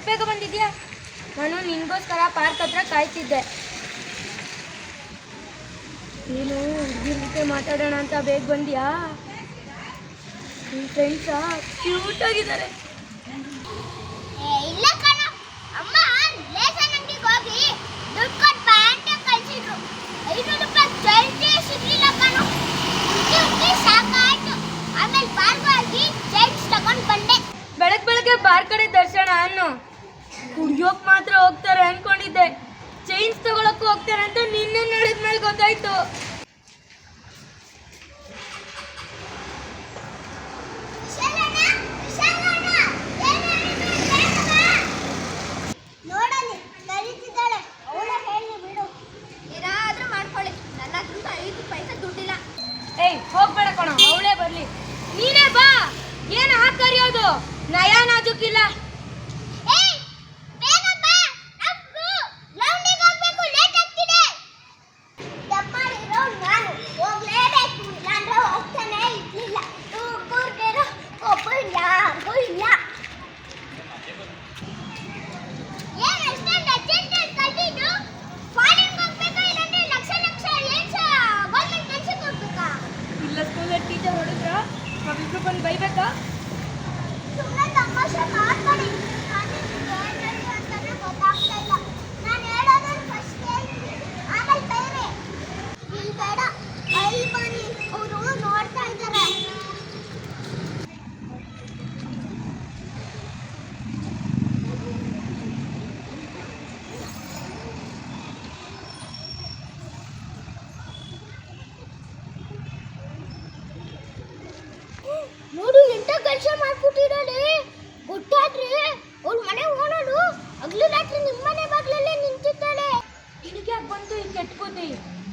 ಇಷ್ಟು ಬೇಗ ಬಂದಿದ್ಯಾ? ನಾನು ನಿನ್ಗೋಸ್ಕರ ಪಾರ್ಕ್ ಹತ್ರ ಕಾಯ್ತಿದ್ದೆ. ನೀನು ಹುಡುಗಿ ಜೊತೆ ಮಾತಾಡೋಣ ಅಂತ ಬೇಗ ಬಂದ್ಯಾ? ನಿನ್ನ ಫ್ರೆಂಡ್ಸ ಕ್ಯೂಟ್ ಆಗಿದ್ದಾರೆ. ಇಲ್ಲ ಕಣೋ. ಅಮ್ಮ ಲೇಸನ್ ಅಂಗಡಿಗೆ ಹೋಗಿ ದುಡ್ಡು ಕೊಟ್ಟು ಪ್ಯಾಂಟ್ ಕಳ್ಸಿದ್ರು. ಐನೂರು ರೂಪಾಯಿ ಜಲ್ದಿ ಸಿಗ್ಲಿಲ್ಲ ಕಣೋ. ಉಜ್ಜಿ ಉಜ್ಜಿ ಸಾಕಾಯ್ತು. ಆಮೇಲೆ ಬಾರ್ಗ್ ಹೋಗಿ ಜೆಂಟ್ಸ್ ತಗೊಂಡ್ ಬಂದೆ. ಬೆಳಗ್ಗೆ ಬೆಳಗ್ಗೆ ಬಾರ್ ಕಡೆ ದರ್ಶನ ಅನ್ನು. ಕುಡಿಯೋಕ್ ಮಾತ್ರ ಹೋಗ್ತಾರೆ ಅನ್ಕೊಂಡಿದ್ದೆ. ಚೈನ್ಸ್ ತಗೊಳಕ್ಕೂ ಹೋಗ್ತಾರೆ ಅಂತ ನಿನ್ನೆ ನೋಡಿದ್ಮೇಲೆ ಗೊತ್ತಾಯ್ತು. ಬೈಬೇಕಾ ಸುಮ್ಮನೆ ತಮಾಷೆ ಮಾಡ್ಬೇಡಿ ಮಾಡ್ಬಿಟ್ಟಿದ್ದಾಳೆ ಗೊತ್ತಾದ್ರಿ ಅವ್ಳ ಮನೆ ಓನರು ಹಗಲು ರಾತ್ರಿ ನಿಮ್ಮ ಮನೆ ಬಾಗ್ಲಲ್ಲೇ ನಿಂತಿದ್ದಾಳೆ. ನಿನಗೆ ಯಾಕೆ ಬಂತು ಈ ಕೆಟ್ಟ ಬುದ್ಧಿ?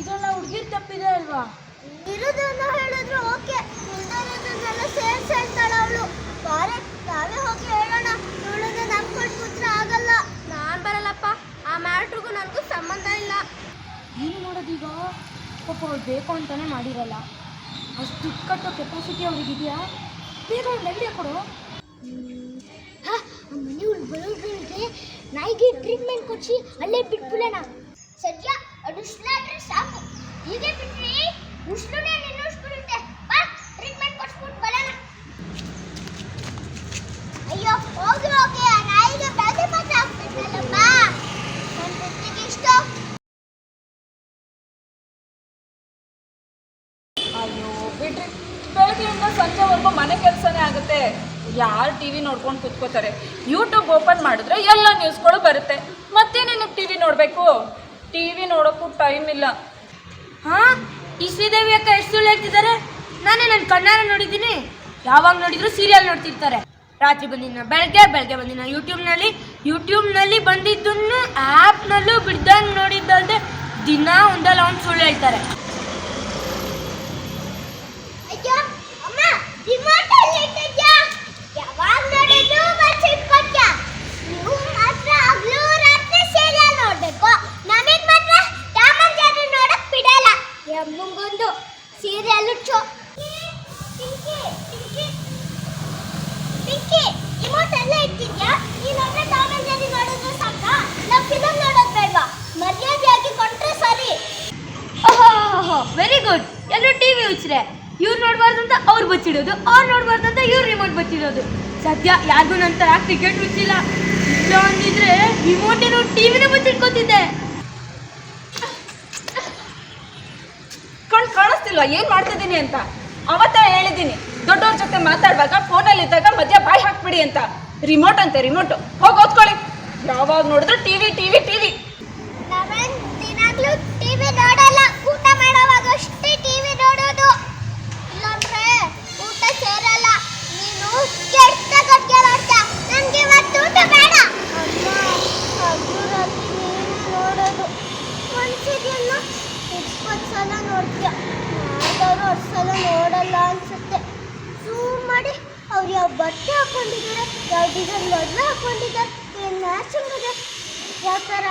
ಇದೆಲ್ಲ ಹುಡುಗಿರ್ ತಪ್ಪಿದೆ ಅಲ್ವಾ? ಇರೋದನ್ನ ಹೇಳಿದ್ರು ಓಕೆ. ಇಲ್ದಿರೋದನ್ನೆಲ್ಲ ಸೇರ್ಸಿ ಹೇಳ್ತಾಳೆ ಅವಳು. ಬಾರೆ ನಾವೇ ಹೋಗಿ ಹೇಳೋಣ. ಇವಳನ್ನ ನಂಬ್ಕೊಂಡು ಕೂತ್ರೆ ಆಗಲ್ಲ. ನಾನು ಬರಲ್ಲಪ್ಪ. ಆ ಮ್ಯಾಟ್ರಿಗೂ ನನಗೂ ಸಂಬಂಧ ಇಲ್ಲ. ಏನು ಮಾಡೋದೀಗ? ಪಾಪ ಅವ್ಳು ಬೇಕು ಅಂತಾನೆ ಮಾಡಿರಲ್ಲ. ಅಷ್ಟು ದುಡ್ಡು ಕಟ್ಟೋ ಕೆಪಾಸಿಟಿ ಅವ್ರಿಗಿದೆಯಾ ಬೇಗ ಒಂದು ಐಡಿಯಾ ಕೊಡು. ಬರೋದ್ರಿಗೆ ನಾಯಿಗೆ ಟ್ರೀಟ್ಮೆಂಟ್ ಕೊಡಿಸಿ ಅಲ್ಲೇ ಬಿಟ್ಬಿಡೋಣ. ಸದ್ಯ ಅದು ಉಸ್ಲಾಡ್ರೆ ಸಾಕು. ಹೀಗೆ ಬಿಟ್ರಿ ಉಸ್ಲುನೇ ನಿನ್ನುಸ್ಬಿಡುತ್ತೆ ಬಾ ಟ್ರೀಟ್ಮೆಂಟ್ ಕೊಡಿಸ್ಬಿಟ್ಟು ಬರೋಣ. ಅಯ್ಯೋ ಹೋಗಿ ಹೋಗಿ ಆ ನಾಯಿಗೆ ಬೇರೆ ಮಾತ್ರ ಆಗ್ತಿದ್ದಲ್ಲಪ್ಪ ನನ್ನ ಬುದ್ಧಿಗೆ ಇಷ್ಟ. ಅಯ್ಯೋ, ಬಿಡ್ರಿ. ಬೆಳಗ್ಗೆಯಿಂದ ಸಂಜೆವರೆಗೂ ಮನೆ ಕೆಲಸನೇ ಆಗುತ್ತೆ. ಯಾರು ಟಿ ವಿ ನೋಡ್ಕೊಂಡು ಕೂತ್ಕೋತಾರೆ? ಯೂಟ್ಯೂಬ್ ಓಪನ್ ಮಾಡಿದ್ರೆ ಎಲ್ಲ ನ್ಯೂಸ್ಗಳು ಬರುತ್ತೆ. ಮತ್ತೆ ನಿನಗೆ ಟಿ ವಿ ನೋಡಬೇಕು? ಟಿ ವಿ ನೋಡೋಕ್ಕೂ ಟೈಮ್ ಇಲ್ಲ. ಹಾ? ಈ ಶ್ರೀದೇವಿ ಅಕ್ಕ ಎಷ್ಟು ಸುಳ್ಳು ಹೇಳ್ತಿದ್ದಾರೆ? ನಾನೇ ನನ್ನ ಕಣ್ಣಾರ ನೋಡಿದ್ದೀನಿ. ಯಾವಾಗ ನೋಡಿದ್ರು ಸೀರಿಯಲ್ ನೋಡ್ತಿರ್ತಾರೆ. ರಾತ್ರಿ ಬಂದಿನ ಬೆಳಗ್ಗೆ ಬೆಳಗ್ಗೆ ಬಂದಿನ ಯೂಟ್ಯೂಬ್ನಲ್ಲಿ ಯೂಟ್ಯೂಬ್ನಲ್ಲಿ ಬಂದಿದ್ದನ್ನು ಆ್ಯಪ್ನಲ್ಲೂ ಬಿಡ್ದಂಗೆ ನೋಡಿದ್ದಲ್ದೆ ದಿನ ಒಂದಲ್ಲ ಒಂದು ಸುಳ್ಳು ಹೇಳ್ತಾರೆ. ಅಮ್ಮ ರಿಮೋಟ್ ಅಲ್ಲಿ ಇಟ್ಟಿದ್ಯಾ ಯಾವಾಗ ನೋಡಿದ್ರು ಬಚ್ಚಿಟ್ ಕೊಟ್ಯ ನೀವು ಮಾತ್ರ ಹಗ್ಲು ರಾತ್ರಿ ಸೀರಿಯಲ್ ನೋಡ್ಬೇಕು ನಮಗ್ ಮಾತ್ರ ಟಾಮ್ ಅಂಡ್ ಜೆರ್ರಿ ನೋಡಕ್ ಬಿಡಲ್ಲ ಎಮ್ಮಂಗೊಂದು ಸೀರೆ ಅಲ್ಲುಚ್ಚು. Pinky Pinky. ಪಿಂಕಿ ರಿಮೋಟ್ ಎಲ್ಲ ಇಟ್ಟಿದ್ಯಾ? ನೀನೊಬ್ಬನೇ ಟಾಮ್ ಅಂಡ್ ಜೆರ್ರಿ ನೋಡಿದ್ರೆ ಸಾಕಾ? ನಾವು ಫಿಲಮ್ ನೋಡೋದ್ ಬೇಡ್ವಾ? ಮರ್ಯಾದೆಯಾಗಿ ಕೊಟ್ರೆ ಸರಿ. ಓಹೋ ವೆರಿ ಗುಡ್ ಎಲ್ಲರೂ ಟಿ ವಿ ಹುಚ್ರೆ ಇವ್ರು ನೋಡ್ಬಾರ್ದು ಅಂತ ಅವ್ರು ಬಚ್ಚಿಡೋದು, ಅವ್ರು ನೋಡ್ಬಾರ್ದಂತ ಅಂತ ಇವ್ರು ರಿಮೋಟ್ ಬಚ್ಚಿಡೋದು. ಸದ್ಯ ಯಾರಿಗೂ ನಂತರ ಕ್ರಿಕೆಟ್ ರುಚಿಲ್ಲ ಇಲ್ಲ ಅಂದಿದ್ರೆ ರಿಮೋಟ್ ಏನೋ ಟಿವಿನೇ ಬಚ್ಚಿಟ್ಕೋತಿದ್ದೆ. ಕಣ್ ಕಾಣಿಸ್ತಿಲ್ವಾ? ಏನ್ ಮಾಡ್ತಿದ್ದೀನಿ ಅಂತ? ಅವತ್ತ ಹೇಳಿದ್ದೀನಿ. ದೊಡ್ಡವ್ರ ಜೊತೆ ಮಾತಾಡುವಾಗ ಫೋನಲ್ಲಿ ಇದ್ದಾಗ ಮಧ್ಯ ಬಾಯ್ ಹಾಕ್ಬಿಡಿ ಅಂತ. ರಿಮೋಟ್ ಅಂತೆ ರಿಮೋಟ್ ಹೋಗಿ ಓದ್ಕೊಳ್ಳಿ. ಯಾವಾಗ ನೋಡಿದ್ರು ಟಿವಿ ಟಿವಿ ಟಿವಿ ನಾವೇನ್ ದಿನಾಗ್ಲೂ ಟಿವಿ ನೋಡಲ್ಲ ಊಟ ಮಾಡೋವಾಗ ಅಷ್ಟೇ ಟಿವಿ ನೋಡೋದು ಇಲ್ಲಾಂದ್ರೆ ಊಟ ಸೇರಲ್ಲ ನೀನು ಕೆಟ್ಟ ಕಟ್ಗೆ ಮಾಡ್ತಾ ನನ್ಗೆ ಇವತ್ತು ಊಟ ಬೇಡ ಅಮ್ಮ ಹಗ್ಲು ರಾತ್ರಿ ನೀನು ನೋಡೋದು ಒಂದ್ಸರಿಯನ್ನ ಇಪ್ಪತ್ತು ಸಲ ನೋಡ್ತೀಯ ಯಾವ್ದಾದ್ರು ಅಷ್ಟು ಸಲ ನೋಡಲ್ಲ ಅನ್ಸುತ್ತೆ ಝೂಮ್ ಮಾಡಿ ಅವ್ರು ಯಾವ ಬಟ್ಟೆ ಹಾಕೊಂಡಿದ್ದಾರೆ? ಯಾವ ಡಿಸೈನ್ ಮದುವೆ ಹಾಕೊಂಡಿದ್ದಾರೆ ಏನು ಮ್ಯಾಚಿಂಗ್ ಇದೆ ಯಾವ ಥರ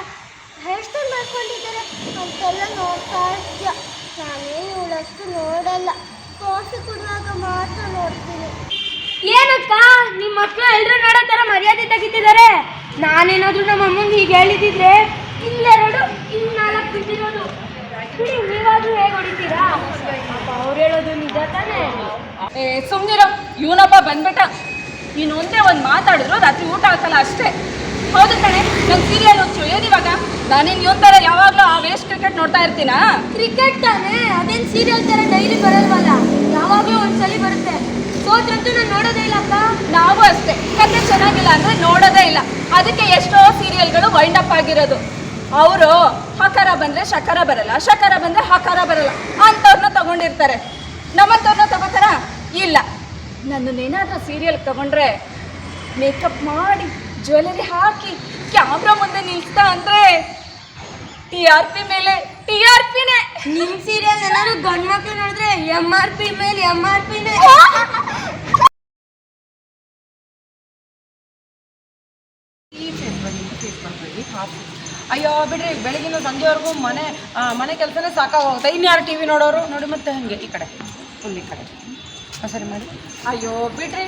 ಹೇರ್ ಸ್ಟೈಲ್ ಮಾಡ್ಕೊಂಡಿದ್ದಾರೆ ಅಂತೆಲ್ಲ ನೋಡ್ತಾ ಇರ್ತೀಯ ನಾನೇನು ಇವಳಷ್ಟು ನೋಡಲ್ಲ. ಕಾಫಿ ಕುಡಿಯುವಾಗ ಮಾತ್ರ ನೋಡ್ತೀನಿ. ಏನಕ್ಕ ನಿಮ್ಮ ಮಕ್ಕಳು ಎಲ್ಲರೂ ನೋಡೋ ಥರ ಮರ್ಯಾದೆ ತೆಗಿತಿದ್ದಾರೆ ನಾನೇನಾದರೂ ನಮ್ಮ ಅಮ್ಮಂಗೆ ಹೀಗೆ ಹೇಳಿದಿದ್ರೆ? ಇನ್ನೆರಡು ಇನ್ನು ನಾಲ್ಕು ಬಿಟ್ಟಿರೋದು ಬಿಡಿ ನೀವಾದರೂ ಹೇಗೆ ಹೊಡಿತೀರಾ? ಅವ್ರು ಹೇಳೋದು ನಿಜ ತಾನೇ? ಏ ಸುಮ್ನಿರೋ. ಇವನೊಬ್ಬ ಬಂದ್ಬಿಟ್ಟ. ನೀನು ಒಂದೇ ಒಂದು ಮಾತಾಡಿದ್ರು ರಾತ್ರಿ ಊಟ ಹಾಕಲ್ಲ ಅಷ್ಟೇ. ಹೌದು ಕಣೆ ನಂಗೆ ಸೀರಿಯಲ್ ಹುಚ್ಚು ಏನಿವಾಗ? ನಾನೇನು ಇವನ್ ಥರ ಯಾವಾಗಲೂ ಆ ವೇಸ್ಟ್ ಕ್ರಿಕೆಟ್ ನೋಡ್ತಾ ಇರ್ತೀನಾ? ಕ್ರಿಕೆಟ್ ತಾನೇ ಅದೇನು ಸೀರಿಯಲ್ ಥರ ಡೈಲಿ ಬರಲ್ವಲ್ಲ? ಯಾವಾಗಲೂ ಒಂದ್ಸಲಿ ಬರುತ್ತೆ. ಸೋತ್ರಂತೂ ನಾನು ನೋಡೋದೇ ಇಲ್ಲಪ್ಪ ನಾವು ಅಷ್ಟೇ. ಕತೆ ಚೆನ್ನಾಗಿಲ್ಲ ಅಂದ್ರೆ ನೋಡೋದೇ ಇಲ್ಲ. ಅದಕ್ಕೆ ಎಷ್ಟೋ ಸೀರಿಯಲ್ಗಳು ವೈಂಡ್ ಅಪ್ ಆಗಿರೋದು. ಅವರು ಹಕಾರ ಬಂದ್ರೆ ಶಕರ ಬರಲ್ಲ ಶಕರ ಬಂದ್ರೆ ಹಕಾರ ಬರಲ್ಲ. ಅಂಥವ್ರನ್ನ ತಗೊಂಡಿರ್ತಾರೆ. ನಮ್ಮಂಥವ್ರನ್ನ ತಗೋತಾರ? ಇಲ್ಲ. ನನ್ನನ್ನೇನಾದ್ರೂ ಸೀರಿಯಲ್ ತಗೊಂಡ್ರೆ ಮೇಕಪ್ ಮಾಡಿ ಜ್ಯುವೆಲರಿ ಹಾಕಿ ಕ್ಯಾಮ್ರಾ ಮುಂದೆ ನಿಲ್ಸ್ತಾ ಅಂದರೆ ಟಿ ಆರ್ ಪಿ ಮೇಲೆ ಟಿ ಆರ್ ಪಿನೇ ನಿಮ್ಮ ಸೀರಿಯಲ್ ಏನಾದ್ರು ಗಂಡು ಮಕ್ಳು ನೋಡಿದ್ರೆ ಎಂ ಆರ್ ಪಿ ಮೇಲೆ ಎಂ ಆರ್ ಪಿನೇ ಅಯ್ಯೋ ಬಿಡ್ರಿ ಬೆಳಗಿನ ಸಂಜೆವರೆಗೂ ಮನೆ ಆ, ಮನೆ ಕೆಲಸನೇ ಸಾಕಾಗೋಗುತ್ತೆ. ಇನ್ಯಾರು ಟಿ ವಿ ನೋಡೋರು? ನೋಡಿ ಮತ್ತೆ ಹಂಗೆ ಈ ಕಡೆ ಫುಲ್ ಈ ಕಡೆ. ಸರಿ ಮಾಡಿ. ಅಯ್ಯೋ ಬಿಡ್ರಿ.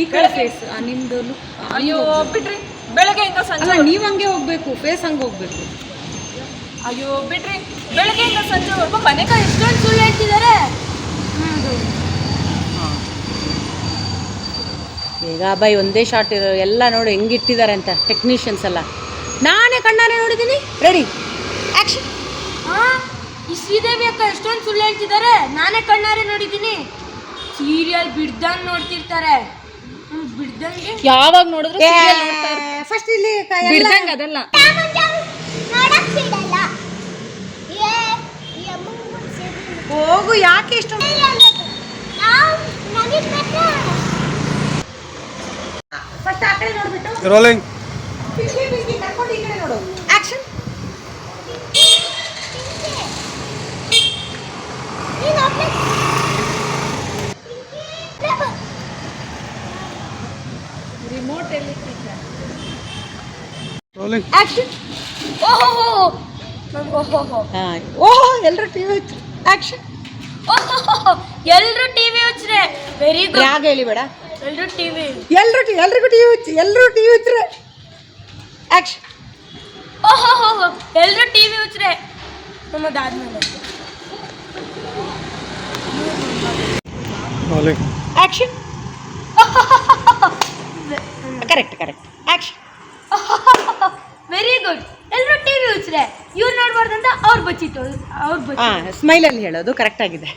ಈ ಕಡೆ ಫೇಸ್ ನಿಮ್ದು ಅಯ್ಯೋ ಬಿಡ್ರಿ. ಬೆಳಗ್ಗೆಯಿಂದ ಸಂಜೆ ನೀವು ಹಂಗೆ ಹೋಗ್ಬೇಕು ಫೇಸ್ ಹಂಗೆ ಹೋಗ್ಬೇಕು. ಅಯ್ಯೋ ಬಿಡ್ರಿ. ಬೆಳಗ್ಗೆಯಿಂದ ಸಂಜೆವರೆಗೂ ಮನೆಗೆ ಎಷ್ಟೊಂದು ಸುಳ್ಳು ಹೇಳ್ತಿದ್ದಾರೆ. ಈಗ ಬೈ ಒಂದೇ ಶಾರ್ಟ್ ಇರೋ ಎಲ್ಲ ನೋಡಿ ಹೆಂಗೆ ಇಟ್ಟಿದ್ದಾರೆ ಅಂತ ಟೆಕ್ನಿಷಿಯನ್ಸ್ ಎಲ್ಲ. ನಾನೇ ಕಣ್ಣಾರೆ ನೋಡಿದ್ದೀನಿ. ರೆಡಿ ಆ್ಯಕ್ಷನ್ ಹಾಂ ಈ ಶ್ರೀದೇವಿ ಅಕ್ಕ ಎಷ್ಟೊಂದು ಸುಳ್ಳು ಹೇಳ್ತಿದ್ದಾರೆ. ನಾನೇ ಕಣ್ಣಾರೆ ನೋಡಿದ್ದೀನಿ. ಸೀರಿಯಲ್ ಬಿಡ್ದಂಗ್ ನೋಡ್ತಿರ್ತಾರೆ. ಬಿಡ್ದಂಗೆ. ಯಾವಾಗ ನೋಡಿದ್ರು serial ನೋಡ್ತಾ ಇರ್ತಾರೆ. ಫಸ್ಟ್ ಇಲ್ಲಿ ಬಿಡ್ದಂಗ್ ಅದಲ್ಲ. ಹೋಗು ಯಾಕೆ ಇಷ್ಟು ಫಸ್ಟ್ ಆ ಕಡೆ ನೋಡ್ಬಿಟ್ಟು. ರೋಲಿಂಗ್ ಪಿಲ್ಕಿ ಪಿಲ್ಕಿ ಕರ್ಕೊಂಡು ಈ ಕಡೆ ನೋಡು ಆ್ಯಕ್ಷನ್ ನೀನು ಒಬ್ಳೆ ರಿಮೋಟ್ ಎಲ್ಲಿ ರೋಲಿಂಗ್ ಆಕ್ಷನ್ ಓಹೋ ಓಹೋ ಹಾಂ ಓಹೋ ಎಲ್ಲರೂ ಟಿ ವಿ ಆಕ್ಷನ್ ಓಹೋ ಎಲ್ಲರೂ ಟಿವಿ ಹಚ್ಚ್ರೆ? ವೆರಿ ಗುಡ್ ಯಾಗ ಹೇಳಿಬೇಡ. ಎಲ್ಲರೂ ಟಿವಿ ಎಲ್ಲರೂ ಟಿ ಎಲ್ರಿಗೂ ಟಿ ವಿ ಹುಚ್ಚು. ಎಲ್ಲರೂ ಟಿ ವಿ ಹುಚ್ಚರೆ. ಆ್ಯಕ್ಷನ್ ಓಹೋ ಎಲ್ಲರೂ ಟಿವಿ ಹಚ್ಚ್ರೆ? ನಮ್ಮದಾದ್ಮೇಲೆ rolling action correct correct action very good ಎಲ್ರು ಟಿವಿ ಉಚ್ರೆ ಇವ್ರು ನೋಡ್ಬಾರ್ದಂತ ಅವ್ರು ಬಚ್ಚಿಟ್ಟು ಅವ್ರು ಬಚ್ಚಿ ಹಾಂ ಸ್ಮೈಲಲ್ಲಿ ಹೇಳೋದು ಕರೆಕ್ಟ್ ಆಗಿದೆ.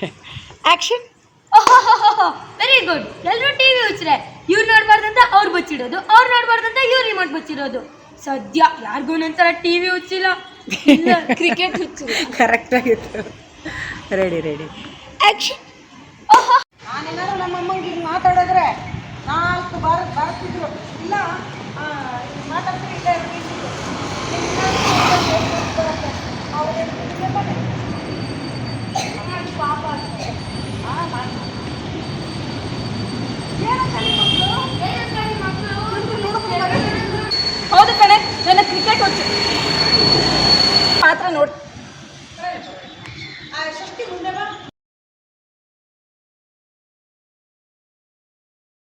ಆ್ಯಕ್ಷನ್ ವೆರಿ ಗುಡ್ ಎಲ್ರು ಟಿವಿ ಹಚ್ಚ್ರೆ ಇವ್ರು ನೋಡ್ಬಾರ್ದಂತ ಅವ್ರು ಬಚ್ಚಿಡೋದು. ಅವ್ರು ನೋಡ್ಬಾರ್ದಂತ ಇವ್ರು ರಿಮೋಟ್ ಬಚ್ಚಿರೋದು. ಸದ್ಯ ಯಾರಿಗೂ ನಂತರ ಟಿವಿ ಉಚ್ಚಿಲ್ಲ. ಕ್ರಿಕೆಟ್ ಹುಚ್ಚಿಲ್ಲ ಕರೆಕ್ಟ್ ಆಗಿತ್ತು. ರೆಡಿ ರೆಡಿ ನಾನೇನಾದ್ರು ನಮ್ಮ ಅಮ್ಮಂಗೆ ಹಿಂಗೆ ಮಾತಾಡಿದ್ರೆ ನಾಲ್ಕು ಬಾರ ಬರ್ತಿದ್ರು. ಇಲ್ಲ ಮಾತಾಡ್ತಾರೆ ಇಲ್ಲೇ அவரை